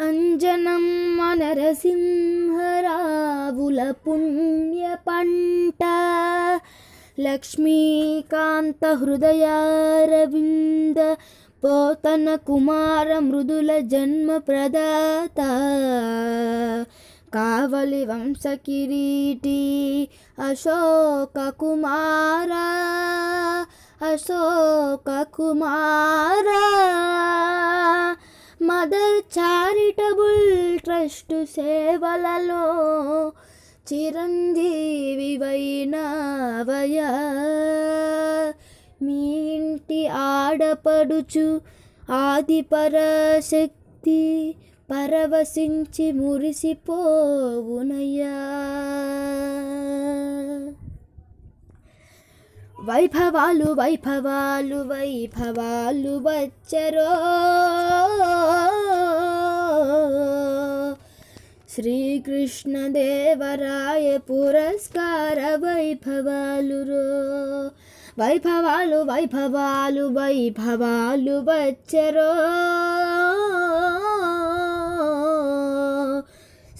అంజనం నరసింహరావుల పుణ్య పంట లక్ష్మీకాంత హృదయారవింద పోతన కుమార మృదుల జన్మ ప్రదాత. కావలి వంశ కిరీటి అశోక కుమార. అశోక కుమారా. మదర్ చారిటబుల్ ట్రస్ట్ సేవలలో చిరంజీవివైన మీ ఇంటి ఆడపడుచు ఆది పరాశక్తి పరవశించి మురిసిపోవునయ్యా. వైభవాలు వైభవాలు వైభవాలు వచ్చరో. శ్రీకృష్ణదేవరాయ పురస్కార వైభవాలురో. వైభవాలు వైభవాలు వైభవాలు వచ్చరో.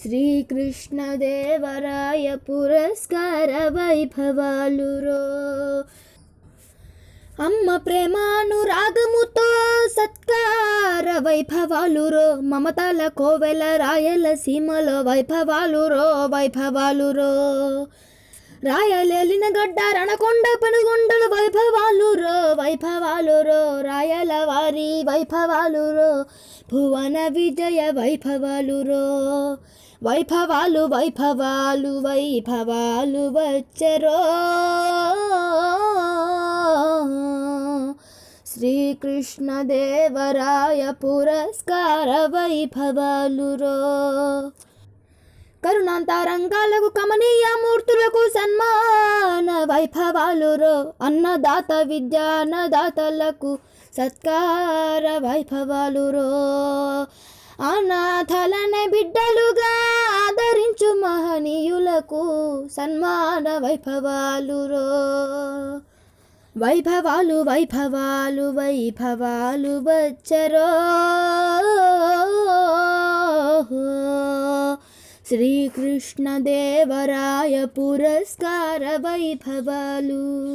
శ్రీకృష్ణదేవరాయ పురస్కార వైభవాలు అమ్మ ప్రేమానురాగముతో సత్ వైభవాలురో మమతల కోవెల రాయల సీమలో వైభవాలురో వైభవాలు రాయలేలిన గడ్డ రణకొండ పనుగొండలు వైభవాలురో వైభవాలురో రాయల వారి వైభవాలురో భువన విజయ వైభవాలురో వైభవాలు వైభవాలు వైభవాలు వచ్చరో శ్రీకృష్ణదేవరాయ పురస్కార వైభవాలురో. కరుణాంతరంగాలకు కమనీయ మూర్తులకు సన్మాన వైభవాలురో. అన్నదాత విద్యాన్నదాతలకు సత్కార వైభవాలురో. అనాథలనే బిడ్డలుగా ఆదరించు మహనీయులకు సన్మాన వైభవాలురో. వైభవాలు వైభవాలు వైభవాలు వచ్చరో. శ్రీకృష్ణదేవరాయ పురస్కార వైభవాలు.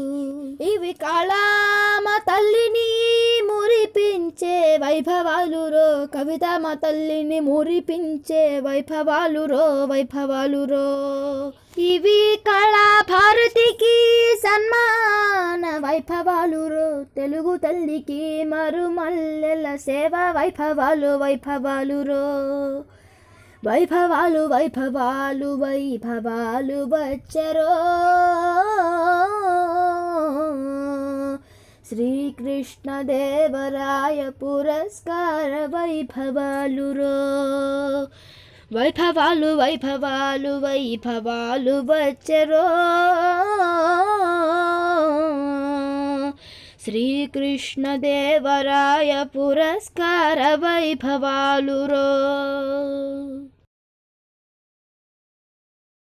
ఇవి కళామ తల్లిని మురిపించే వైభవాలు రో. కవిత మా తల్లిని మురిపించే వైభవాలు రో వైభవాలు రో. ఇవి కళా భారతికి సన్మా వైభవాలు తెలుగు తల్లికి మరుమల్లెల సేవ వైభవాలు వైభవాలు రో వైభవాలు వైభవాలు వైభవాలు వచ్చరో. శ్రీకృష్ణదేవరాయ పురస్కార వైభవాలు రో వైభవాలు వైభవాలు వైభవాలు వచ్చరో. శ్రీకృష్ణదేవరాయ పురస్కార వైభవాలురో.